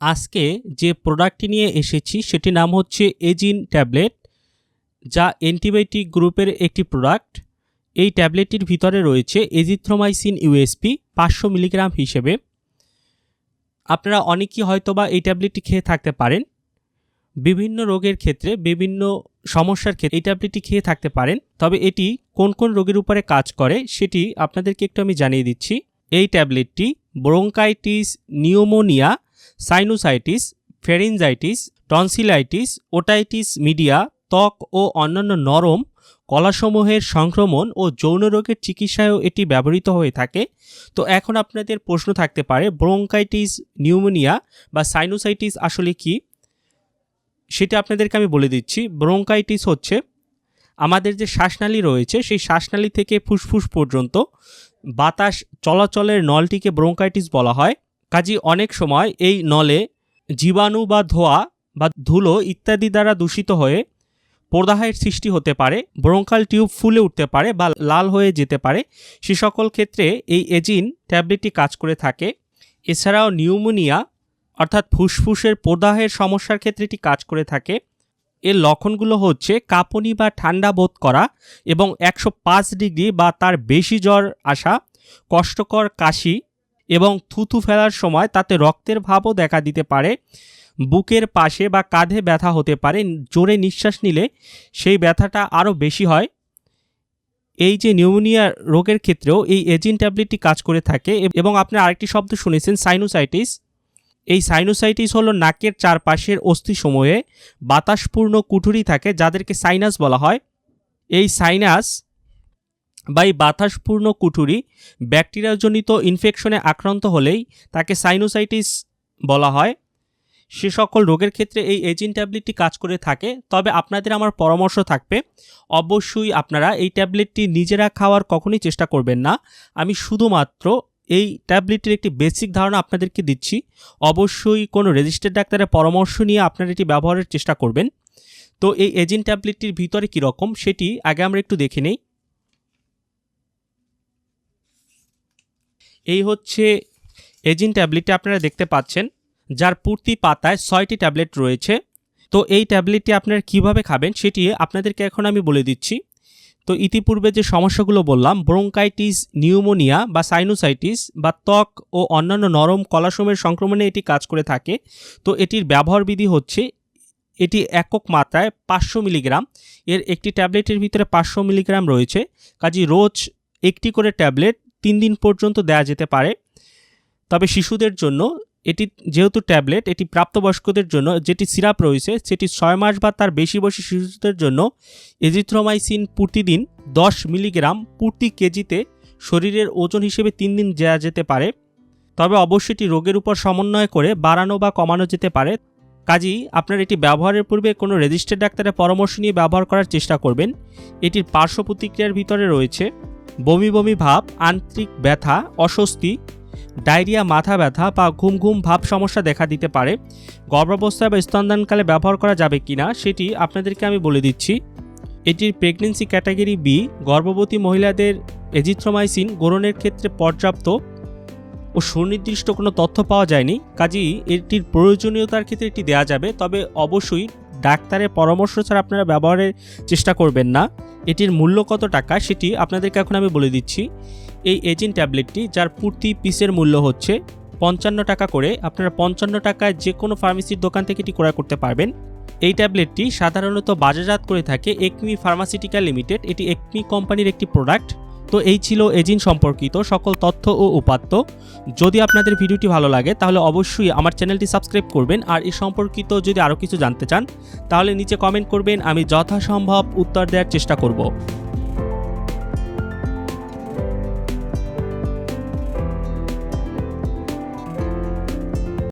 আজকে যে প্রোডাক্টটি নিয়ে এসেছি, সেটির নাম হচ্ছে এজিন ট্যাবলেট, যা অ্যান্টিবায়োটিক গ্রুপের একটি প্রোডাক্ট। এই ট্যাবলেটটির ভিতরে রয়েছে এজিথ্রোমাইসিন ইউএসপি পাঁচশো মিলিগ্রাম হিসেবে। আপনারা অনেকেই হয়তোবা এই ট্যাবলেটটি খেয়ে থাকতে পারেন। বিভিন্ন রোগের ক্ষেত্রে, বিভিন্ন সমস্যার ক্ষেত্রে এই ট্যাবলেটটি খেয়ে থাকতে পারেন। তবে এটি কোন কোন রোগের উপরে কাজ করে, সেটি আপনাদেরকে একটু আমি জানিয়ে দিচ্ছি। এই ট্যাবলেটটি bronchitis pneumonia sinusitis pharyngitis tonsillitis otitis media ত্বক ও অন্যান্য নরম কলাসমূহের সংক্রমণ ও যৌন রোগের চিকিৎসায়ও এটি ব্যবহৃত হয়ে থাকে। তো এখন আপনাদের প্রশ্ন থাকতে পারে, ব্রোঙ্কাইটিস, নিউমোনিয়া বা সাইনোসাইটিস আসলে কি? সেটা আপনাদেরকে আমি বলে দিচ্ছি। ব্রোঙ্কাইটিস হচ্ছে আমাদের যে শ্বাসনালী রয়েছে, সেই শ্বাসনালী থেকে ফুসফুস পর্যন্ত বাতাস চলাচলের নলটিকে ব্রোঙ্কাইটিস বলা হয়। কাজী অনেক সময় এই নলে জীবাণু বা ধোয়া বা ধুলো ইত্যাদি দ্বারা দূষিত হয়ে প্রদাহের সৃষ্টি হতে পারে, ব্রোঙ্কাল টিউব ফুলে উঠতে পারে বা লাল হয়ে যেতে পারে। সে সকল ক্ষেত্রে এই এজিন ট্যাবলেটটি কাজ করে থাকে। এছাড়াও নিউমোনিয়া, অর্থাৎ ফুসফুসের প্রদাহের সমস্যার ক্ষেত্রে এটি কাজ করে থাকে। এর লক্ষণগুলো হচ্ছে কাঁপুনি বা ঠান্ডা বোধ করা এবং একশো পাঁচ ডিগ্রি বা তার বেশি জ্বর আসা, কষ্টকর কাশি এবং থুথু ফেলার সময় তাতে রক্তের ভাবও দেখা দিতে পারে। বুকের পাশে বা কাঁধে ব্যথা হতে পারে। জোরে নিঃশ্বাস নিলে সেই ব্যথাটা আরও বেশি হয়। এই যে নিউমোনিয়া রোগের ক্ষেত্রেও এই এজিন ট্যাবলেটটি কাজ করে থাকে এবং আপনি আরেকটি শব্দ শুনেছেন সাইনোসাইটিস এই সাইনোসাইটিস হলো নাকের চারপাশের অস্থিসমূহে বাতাসপূর্ণ কুঠুরি থাকে, যাদেরকে সাইনাস বলা হয়। এই সাইনাস বা এই বাতাসপূর্ণ কুঠুরি ব্যাকটেরিয়াজনিত ইনফেকশনে আক্রান্ত হলেই তাকে সাইনোসাইটিস বলা হয়। সে সকল রোগের ক্ষেত্রে এই এজিন ট্যাবলেটটি কাজ করে থাকে। তবে আপনাদের আমার পরামর্শ থাকবে, অবশ্যই আপনারা এই ট্যাবলেটটি নিজেরা খাওয়ার কখনোই চেষ্টা করবেন না। আমি শুধুমাত্র এই ট্যাবলেটটির একটি বেসিক ধারণা আপনাদেরকে দিচ্ছি। অবশ্যই কোনো রেজিস্টার্ড ডাক্তারের পরামর্শ নিয়ে আপনারা এটি ব্যবহারের চেষ্টা করবেন। তো এই এজিন ট্যাবলেটটির ভিতরে কীরকম সেটি আগে আমরা একটু দেখে নেই। এই হচ্ছে এজিন ট্যাবলেটটি আপনারা দেখতে পাচ্ছেন, যার পূর্তি পাতায় ছয়টি ট্যাবলেট রয়েছে। তো এই ট্যাবলেটটি আপনারা কীভাবে খাবেন সেটি আপনাদেরকে এখন আমি বলে দিচ্ছি। তো ইতিপূর্বে যে সমস্যাগুলো বললাম, ব্রোঙ্কাইটিস, নিউমোনিয়া বা সাইনোসাইটিস বা ত্বক ও অন্যান্য নরম কলাসমের সংক্রমণে এটি কাজ করে থাকে। তো এটির ব্যবহার বিধি হচ্ছে, এটি একক মাত্রায় পাঁচশো মিলিগ্রাম, এর একটি ট্যাবলেটের ভিতরে পাঁচশো মিলিগ্রাম রয়েছে। কাজী রোজ একটি করে ট্যাবলেট তিন দিন পর্যন্ত দেওয়া যেতে পারে। তবে শিশুদের জন্য এটি যেহেতু ট্যাবলেট, এটি প্রাপ্তবয়স্কদের জন্য যেটি সিরাপ রয়েছে, সেটি ছয় মাস বা তার বেশি বয়সী শিশুদের জন্য এজিথ্রোমাইসিন প্রতিদিন দশ মিলিগ্রাম প্রতি কেজিতে শরীরের ওজন হিসেবে তিন দিন দেওয়া যেতে পারে। তবে অবশ্যই এটি রোগের উপর সমন্বয় করে বাড়ানো বা কমানো যেতে পারে। কাজেই আপনার এটি ব্যবহারের পূর্বে কোনো রেজিস্টার্ড ডাক্তারের পরামর্শ নিয়ে ব্যবহার করার চেষ্টা করবেন। এটির পার্শ্ব প্রতিক্রিয়ার ভিতরে রয়েছে। বমি বমি ভাব, আন্তরিক ব্যথা, অস্বস্তি, ডায়রিয়া, মাথা ব্যথা বা ঘুম ঘুম ভাব সমস্যা দেখা দিতে পারে। গর্ভাবস্থায় বা স্তনদানকালে ব্যবহার করা যাবে কি না সেটি আপনাদেরকে আমি বলে দিচ্ছি। এটির প্রেগনেন্সি ক্যাটাগরি বি গর্ভবতী মহিলাদের এজিথ্রোমাইসিন গ্রহণের ক্ষেত্রে পর্যাপ্ত ও সুনির্দিষ্ট কোনো তথ্য পাওয়া যায়নি। কাজেই এটির প্রয়োজনীয়তার ক্ষেত্রে এটি দেওয়া যাবে। তবে অবশ্যই ডাক্তারের পরামর্শ ছাড়া আপনারা ব্যবহারের চেষ্টা করবেন না। এটির মূল্য কত টাকা সেটি আপনাদেরকে এখন আমি বলে দিচ্ছি। এই এজিন ট্যাবলেটটি, যার প্রতি পিসের মূল্য হচ্ছে পঞ্চান্ন টাকা করে, আপনারা পঞ্চান্ন টাকায় যে কোনো ফার্মেসির দোকান থেকে এটি ক্রয় করতে পারবেন। এই ট্যাবলেটটি সাধারণত বাজারজাত করে থাকে একমি ফার্মাসিউটিক্যাল লিমিটেড, এটি একমি কোম্পানির একটি প্রোডাক্ট। তো এই ছিল এজিন সম্পর্কিত সকল তথ্য ও উপাত্ত। যদি আপনাদের ভিডিওটি ভালো লাগে, তাহলে অবশ্যই আমার চ্যানেলটি সাবস্ক্রাইব করবেন। আর এ সম্পর্কিত যদি আরও কিছু জানতে চান, তাহলে নিচে কমেন্ট করবেন, আমি যথাসম্ভব উত্তর দেওয়ার চেষ্টা করব।